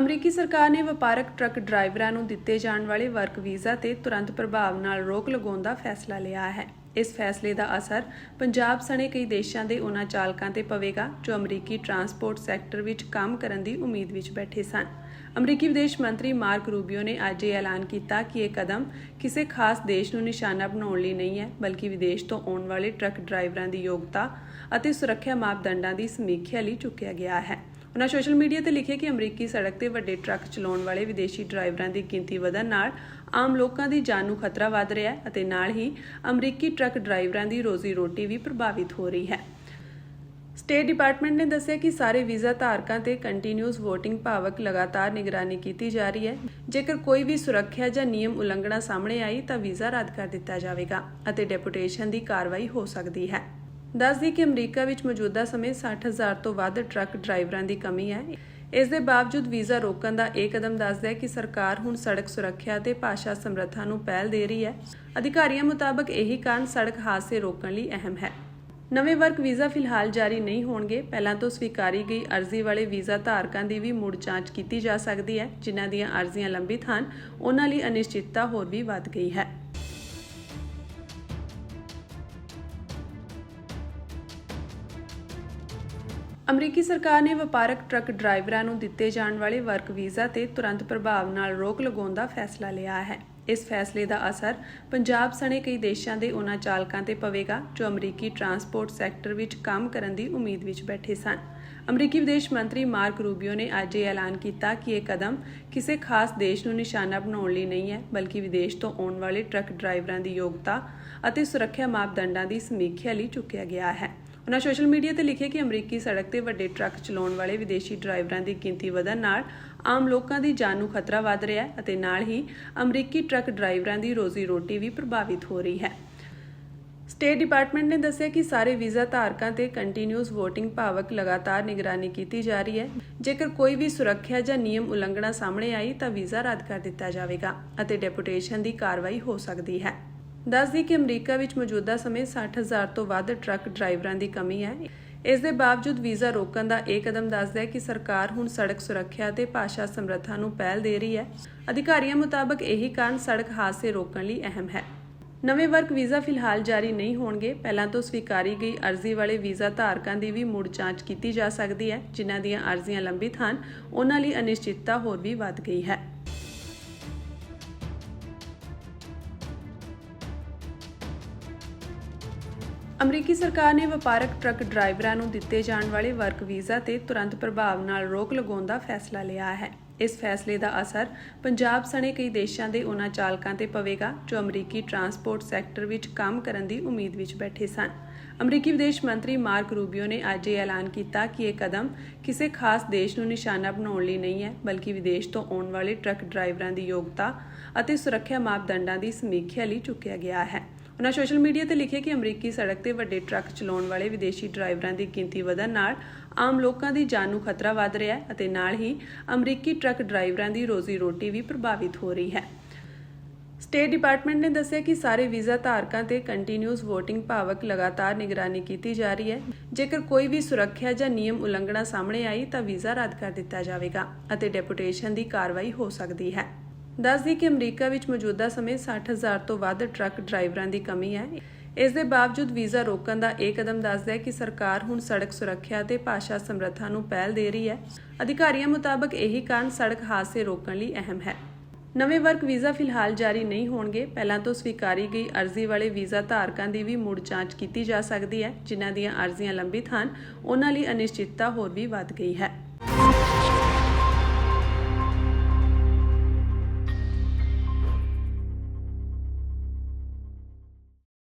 ਅਮਰੀਕੀ ਸਰਕਾਰ ਨੇ ਵਪਾਰਕ ਟਰੱਕ ਡਰਾਈਵਰਾਂ ਨੂੰ ਦਿੱਤੇ ਜਾਣ ਵਾਲੇ ਵਰਕ ਵੀਜ਼ਾ ਤੇ ਤੁਰੰਤ ਪ੍ਰਭਾਵ ਨਾਲ ਰੋਕ ਲਗਾਉਣ ਦਾ ਫੈਸਲਾ ਲਿਆ ਹੈ। ਇਸ ਫੈਸਲੇ ਦਾ ਅਸਰ ਪੰਜਾਬ ਸਣੇ ਕਈ ਦੇਸ਼ਾਂ ਦੇ ਉਹਨਾਂ ਚਾਲਕਾਂ ਤੇ ਪਵੇਗਾ, ਜੋ ਅਮਰੀਕੀ ਟਰਾਂਸਪੋਰਟ ਸੈਕਟਰ ਵਿੱਚ ਕੰਮ ਕਰਨ ਦੀ ਉਮੀਦ ਵਿੱਚ ਬੈਠੇ ਸਨ। ਅਮਰੀਕੀ ਵਿਦੇਸ਼ ਮੰਤਰੀ ਮਾਰਕ ਰੂਬੀਓ ਨੇ ਅੱਜ ਇਹ ਐਲਾਨ ਕੀਤਾ ਕਿ ਇਹ ਕਦਮ ਕਿਸੇ ਖਾਸ ਦੇਸ਼ ਨੂੰ ਨਿਸ਼ਾਨਾ ਬਣਾਉਣ ਲਈ ਨਹੀਂ ਹੈ, ਬਲਕਿ ਵਿਦੇਸ਼ ਤੋਂ ਆਉਣ ਵਾਲੇ ਟਰੱਕ ਡਰਾਈਵਰਾਂ ਦੀ ਯੋਗਤਾ ਅਤੇ ਸੁਰੱਖਿਆ ਮਾਪਦੰਡਾਂ ਦੀ ਸਮੀਖਿਆ ਲਈ ਚੁੱਕਿਆ ਗਿਆ ਹੈ। ਉਹਨਾਂ ਸੋਸ਼ਲ ਮੀਡੀਆ ਤੇ ਲਿਖਿਆ ਕਿ ਅਮਰੀਕੀ ਸੜਕ ਤੇ ਵੱਡੇ ਟਰੱਕ ਚਲਾਉਣ ਵਾਲੇ ਵਿਦੇਸ਼ੀ ਡਰਾਈਵਰਾਂ ਦੀ ਗਿਣਤੀ ਵਧਣ ਨਾਲ ਆਮ ਲੋਕਾਂ ਦੀ ਜਾਨ ਨੂੰ ਖਤਰਾ ਵੱਧ ਰਿਹਾ ਹੈ ਅਤੇ ਨਾਲ ਹੀ ਅਮਰੀਕੀ ਟਰੱਕ ਡਰਾਈਵਰਾਂ ਦੀ ਰੋਜ਼ੀ ਰੋਟੀ ਵੀ ਪ੍ਰਭਾਵਿਤ ਹੋ ਰਹੀ ਹੈ। ਸਟੇਟ ਡਿਪਾਰਟਮੈਂਟ ਨੇ ਦੱਸਿਆ ਕਿ ਸਾਰੇ ਵੀਜ਼ਾ ਧਾਰਕਾਂ ਤੇ ਕੰਟੀਨਿਊਸ VOTING ਭਾਵਕ ਲਗਾਤਾਰ ਨਿਗਰਾਨੀ ਕੀਤੀ ਜਾ ਰਹੀ ਹੈ। ਜੇਕਰ ਕੋਈ ਵੀ ਸੁਰੱਖਿਆ ਜਾਂ ਨਿਯਮ ਉਲੰਘਣਾ ਸਾਹਮਣੇ ਆਈ ਤਾਂ ਵੀਜ਼ਾ ਰੱਦ ਕਰ ਦਿੱਤਾ ਜਾਵੇਗਾ ਅਤੇ ਡੈਪੂਟੇਸ਼ਨ ਦੀ ਕਾਰਵਾਈ ਹੋ ਸਕਦੀ ਹੈ। ਦੱਸਦੀ ਕਿ ਅਮਰੀਕਾ ਵਿੱਚ ਮੌਜੂਦਾ ਸਮੇਂ 60000 ਤੋਂ ਵੱਧ ਟਰੱਕ ਡਰਾਈਵਰਾਂ ਦੀ ਕਮੀ ਹੈ। ਇਸ ਦੇ ਬਾਵਜੂਦ ਵੀਜ਼ਾ ਰੋਕਣ ਦਾ ਇਹ ਕਦਮ ਦੱਸਦਾ ਹੈ ਕਿ ਸਰਕਾਰ ਹੁਣ ਸੜਕ ਸੁਰੱਖਿਆ ਤੇ ਭਾਸ਼ਾ ਸਮਰੱਥਾ ਨੂੰ ਪਹਿਲ ਦੇ ਰਹੀ ਹੈ। ਅਧਿਕਾਰੀਆਂ ਮੁਤਾਬਕ ਇਹੀ ਕਾਰਨ ਸੜਕ ਹਾਦਸੇ ਰੋਕਣ ਲਈ ਅਹਿਮ ਹੈ। ਨਵੇਂ ਵਰਕ ਵੀਜ਼ਾ ਫਿਲਹਾਲ ਜਾਰੀ ਨਹੀਂ ਹੋਣਗੇ। ਪਹਿਲਾਂ ਤੋਂ ਸਵੀਕਾਰੀ ਗਈ ਅਰਜ਼ੀ ਵਾਲੇ ਵੀਜ਼ਾ ਧਾਰਕਾਂ ਦੀ ਵੀ ਮੁੜ ਜਾਂਚ ਕੀਤੀ ਜਾ ਸਕਦੀ ਹੈ, ਜਿਨ੍ਹਾਂ ਦੀਆਂ ਅਰਜ਼ੀਆਂ ਲੰਬਿਤ ਹਨ। ਉਹਨਾਂ ਲਈ ਅਨਿਸ਼ਚਿਤਤਾ ਹੋਰ ਵੀ ਵੱਧ ਗਈ ਹੈ। ਅਮਰੀਕੀ ਸਰਕਾਰ ਨੇ ਵਪਾਰਕ ਟਰੱਕ ਡਰਾਈਵਰਾਂ ਨੂੰ ਦਿੱਤੇ ਜਾਣ ਵਾਲੇ ਵਰਕ ਵੀਜ਼ਾ ਤੇ ਤੁਰੰਤ ਪ੍ਰਭਾਵ ਨਾਲ ਰੋਕ ਲਗਾਉਣ ਦਾ ਫੈਸਲਾ ਲਿਆ ਹੈ। ਇਸ ਫੈਸਲੇ ਦਾ ਅਸਰ ਪੰਜਾਬ ਸਣੇ ਕਈ ਦੇਸ਼ਾਂ ਦੇ ਉਹਨਾਂ ਚਾਲਕਾਂ ਤੇ ਪਵੇਗਾ, ਜੋ ਅਮਰੀਕੀ ਟਰਾਂਸਪੋਰਟ ਸੈਕਟਰ ਵਿੱਚ ਕੰਮ ਕਰਨ ਦੀ ਉਮੀਦ ਵਿੱਚ ਬੈਠੇ ਸਨ। ਅਮਰੀਕੀ ਵਿਦੇਸ਼ ਮੰਤਰੀ ਮਾਰਕ ਰੂਬੀਓ ਨੇ ਅੱਜ ਇਹ ਐਲਾਨ ਕੀਤਾ ਕਿ ਇਹ ਕਦਮ ਕਿਸੇ ਖਾਸ ਦੇਸ਼ ਨੂੰ ਨਿਸ਼ਾਨਾ ਬਣਾਉਣ ਲਈ ਨਹੀਂ ਹੈ, ਬਲਕਿ ਵਿਦੇਸ਼ ਤੋਂ ਆਉਣ ਵਾਲੇ ਟਰੱਕ ਡਰਾਈਵਰਾਂ ਦੀ ਯੋਗਤਾ ਅਤੇ ਸੁਰੱਖਿਆ ਮਾਪਦੰਡਾਂ ਦੀ ਸਮੀਖਿਆ ਲਈ ਚੁੱਕਿਆ ਗਿਆ ਹੈ। ਉਹਨਾਂ ਸੋਸ਼ਲ ਮੀਡੀਆ ਤੇ ਲਿਖਿਆ ਕਿ ਅਮਰੀਕੀ ਸੜਕ ਤੇ ਵੱਡੇ ਟਰੱਕ ਚਲਾਉਣ ਵਾਲੇ ਵਿਦੇਸ਼ੀ ਡਰਾਈਵਰਾਂ ਦੀ ਗਿਣਤੀ ਵਧਣ ਨਾਲ ਆਮ ਲੋਕਾਂ ਦੀ ਜਾਨ ਨੂੰ ਖਤਰਾ ਵੱਧ ਰਿਹਾ ਹੈ ਅਤੇ ਨਾਲ ਹੀ ਅਮਰੀਕੀ ਟਰੱਕ ਡਰਾਈਵਰਾਂ ਦੀ ਰੋਜ਼ੀ ਰੋਟੀ ਵੀ ਪ੍ਰਭਾਵਿਤ ਹੋ ਰਹੀ ਹੈ। ਸਟੇਟ ਡਿਪਾਰਟਮੈਂਟ ਨੇ ਦੱਸਿਆ ਕਿ ਸਾਰੇ ਵੀਜ਼ਾ ਧਾਰਕਾਂ ਤੇ ਕੰਟੀਨਿਊਸ VOTING ਭਾਵਕ ਲਗਾਤਾਰ ਨਿਗਰਾਨੀ ਕੀਤੀ ਜਾ ਰਹੀ ਹੈ। ਜੇਕਰ ਕੋਈ ਵੀ ਸੁਰੱਖਿਆ ਜਾਂ ਨਿਯਮ ਉਲੰਘਣਾ ਸਾਹਮਣੇ ਆਈ ਤਾਂ ਵੀਜ਼ਾ ਰੱਦ ਕਰ ਦਿੱਤਾ ਜਾਵੇਗਾ ਅਤੇ ਡੈਪੂਟੇਸ਼ਨ ਦੀ ਕਾਰਵਾਈ ਹੋ ਸਕਦੀ ਹੈ। ਦੱਸਦੀ ਕਿ ਅਮਰੀਕਾ ਵਿੱਚ ਮੌਜੂਦਾ ਸਮੇਂ 60000 ਤੋਂ ਵੱਧ ਟਰੱਕ ਡਰਾਈਵਰਾਂ ਦੀ ਕਮੀ ਹੈ। ਇਸ ਦੇ ਬਾਵਜੂਦ ਵੀਜ਼ਾ ਰੋਕਣ ਦਾ ਇਹ ਕਦਮ ਦੱਸਦਾ ਹੈ ਕਿ ਸਰਕਾਰ ਹੁਣ ਸੜਕ ਸੁਰੱਖਿਆ ਤੇ ਭਾਸ਼ਾ ਸਮਰੱਥਾ ਨੂੰ ਪਹਿਲ ਦੇ ਰਹੀ ਹੈ। ਅਧਿਕਾਰੀਆਂ ਮੁਤਾਬਕ ਇਹੀ ਕਾਰਨ ਸੜਕ ਹਾਦਸੇ ਰੋਕਣ ਲਈ ਅਹਿਮ ਹੈ। ਨਵੇਂ ਵਰਕ ਵੀਜ਼ਾ ਫਿਲਹਾਲ ਜਾਰੀ ਨਹੀਂ ਹੋਣਗੇ। ਪਹਿਲਾਂ ਤੋਂ ਸਵੀਕਾਰੀ ਗਈ ਅਰਜ਼ੀ ਵਾਲੇ ਵੀਜ਼ਾ ਧਾਰਕਾਂ ਦੀ ਵੀ ਮੁੜ ਜਾਂਚ ਕੀਤੀ ਜਾ ਸਕਦੀ ਹੈ, ਜਿਨ੍ਹਾਂ ਦੀਆਂ ਅਰਜ਼ੀਆਂ ਲੰਬਿਤ ਹਨ। ਉਹਨਾਂ ਲਈ ਅਨਿਸ਼ਚਿਤਤਾ ਹੋਰ ਵੀ ਵੱਧ ਗਈ ਹੈ। ਅਮਰੀਕੀ ਸਰਕਾਰ ਨੇ ਵਪਾਰਕ ਟਰੱਕ ਡਰਾਈਵਰਾਂ ਨੂੰ ਦਿੱਤੇ ਜਾਣ ਵਾਲੇ ਵਰਕ ਵੀਜ਼ਾ ਤੇ ਤੁਰੰਤ ਪ੍ਰਭਾਵ ਨਾਲ ਰੋਕ ਲਗਾਉਣ ਦਾ ਫੈਸਲਾ ਲਿਆ ਹੈ। ਇਸ ਫੈਸਲੇ ਦਾ ਅਸਰ ਪੰਜਾਬ ਸਣੇ ਕਈ ਦੇਸ਼ਾਂ ਦੇ ਉਹਨਾਂ ਚਾਲਕਾਂ ਤੇ ਪਵੇਗਾ, ਜੋ ਅਮਰੀਕੀ ਟਰਾਂਸਪੋਰਟ ਸੈਕਟਰ ਵਿੱਚ ਕੰਮ ਕਰਨ ਦੀ ਉਮੀਦ ਵਿੱਚ ਬੈਠੇ ਸਨ। ਅਮਰੀਕੀ ਵਿਦੇਸ਼ ਮੰਤਰੀ ਮਾਰਕ ਰੂਬੀਓ ਨੇ ਅੱਜ ਇਹ ਐਲਾਨ ਕੀਤਾ ਕਿ ਇਹ ਕਦਮ ਕਿਸੇ ਖਾਸ ਦੇਸ਼ ਨੂੰ ਨਿਸ਼ਾਨਾ ਬਣਾਉਣ ਲਈ ਨਹੀਂ ਹੈ, ਬਲਕਿ ਵਿਦੇਸ਼ ਤੋਂ ਆਉਣ ਵਾਲੇ ਟਰੱਕ ਡਰਾਈਵਰਾਂ ਦੀ ਯੋਗਤਾ ਅਤੇ ਸੁਰੱਖਿਆ ਮਾਪਦੰਡਾਂ ਦੀ ਸਮੀਖਿਆ ਲਈ ਚੁੱਕਿਆ ਗਿਆ ਹੈ। ਉਹਨਾਂ ਸੋਸ਼ਲ ਮੀਡੀਆ ਤੇ ਲਿਖਿਆ ਕਿ ਅਮਰੀਕੀ ਸੜਕ ਤੇ ਵੱਡੇ ਟਰੱਕ ਚਲਾਉਣ ਵਾਲੇ ਵਿਦੇਸ਼ੀ ਡਰਾਈਵਰਾਂ ਦੀ ਗਿਣਤੀ ਵਧਣ ਨਾਲ ਆਮ ਲੋਕਾਂ ਦੀ ਜਾਨ ਨੂੰ ਖਤਰਾ ਵੱਧ ਰਿਹਾ ਹੈ ਅਤੇ ਨਾਲ ਹੀ ਅਮਰੀਕੀ ਟਰੱਕ ਡਰਾਈਵਰਾਂ ਦੀ ਰੋਜ਼ੀ ਰੋਟੀ ਵੀ ਪ੍ਰਭਾਵਿਤ ਹੋ ਰਹੀ ਹੈ। ਸਟੇਟ ਡਿਪਾਰਟਮੈਂਟ ਨੇ ਦੱਸਿਆ ਕਿ ਸਾਰੇ ਵੀਜ਼ਾ ਧਾਰਕਾਂ ਤੇ ਕੰਟੀਨਿਊਸ VOTING ਭਾਵਕ ਲਗਾਤਾਰ ਨਿਗਰਾਨੀ ਕੀਤੀ ਜਾ ਰਹੀ ਹੈ। ਜੇਕਰ ਕੋਈ ਵੀ ਸੁਰੱਖਿਆ ਜਾਂ ਨਿਯਮ ਉਲੰਘਣਾ ਸਾਹਮਣੇ ਆਈ ਤਾਂ ਵੀਜ਼ਾ ਰੱਦ ਕਰ ਦਿੱਤਾ ਜਾਵੇਗਾ ਅਤੇ ਡੈਪੂਟੇਸ਼ਨ ਦੀ ਕਾਰਵਾਈ ਹੋ ਸਕਦੀ ਹੈ। ਦੱਸਦੀ ਕਿ ਅਮਰੀਕਾ ਵਿੱਚ ਮੌਜੂਦਾ ਸਮੇਂ 60000 ਤੋਂ ਵੱਧ ਟਰੱਕ ਡਰਾਈਵਰਾਂ ਦੀ ਕਮੀ ਹੈ। ਇਸ ਦੇ ਬਾਵਜੂਦ ਵੀਜ਼ਾ ਰੋਕਣ ਦਾ ਇਹ ਕਦਮ ਦੱਸਦਾ ਹੈ ਕਿ ਸਰਕਾਰ ਹੁਣ ਸੜਕ ਸੁਰੱਖਿਆ ਤੇ ਭਾਸ਼ਾ ਸਮਰੱਥਾ ਨੂੰ ਪਹਿਲ ਦੇ ਰਹੀ ਹੈ। ਅਧਿਕਾਰੀਆਂ ਮੁਤਾਬਕ ਇਹੀ ਕਾਰਨ ਸੜਕ ਹਾਦਸੇ ਰੋਕਣ ਲਈ ਅਹਿਮ ਹੈ। ਨਵੇਂ ਵਰਕ ਵੀਜ਼ਾ ਫਿਲਹਾਲ ਜਾਰੀ ਨਹੀਂ ਹੋਣਗੇ। ਪਹਿਲਾਂ ਤੋਂ ਸਵੀਕਾਰੀ ਗਈ ਅਰਜ਼ੀ ਵਾਲੇ ਵੀਜ਼ਾ ਧਾਰਕਾਂ ਦੀ ਵੀ ਮੁੜ ਜਾਂਚ ਕੀਤੀ ਜਾ ਸਕਦੀ ਹੈ, ਜਿਨ੍ਹਾਂ ਦੀਆਂ ਅਰਜ਼ੀਆਂ ਲੰਬਿਤ ਹਨ। ਉਹਨਾਂ ਲਈ ਅਨਿਸ਼ਚਿਤਤਾ ਹੋਰ ਵੀ ਵੱਧ ਗਈ ਹੈ।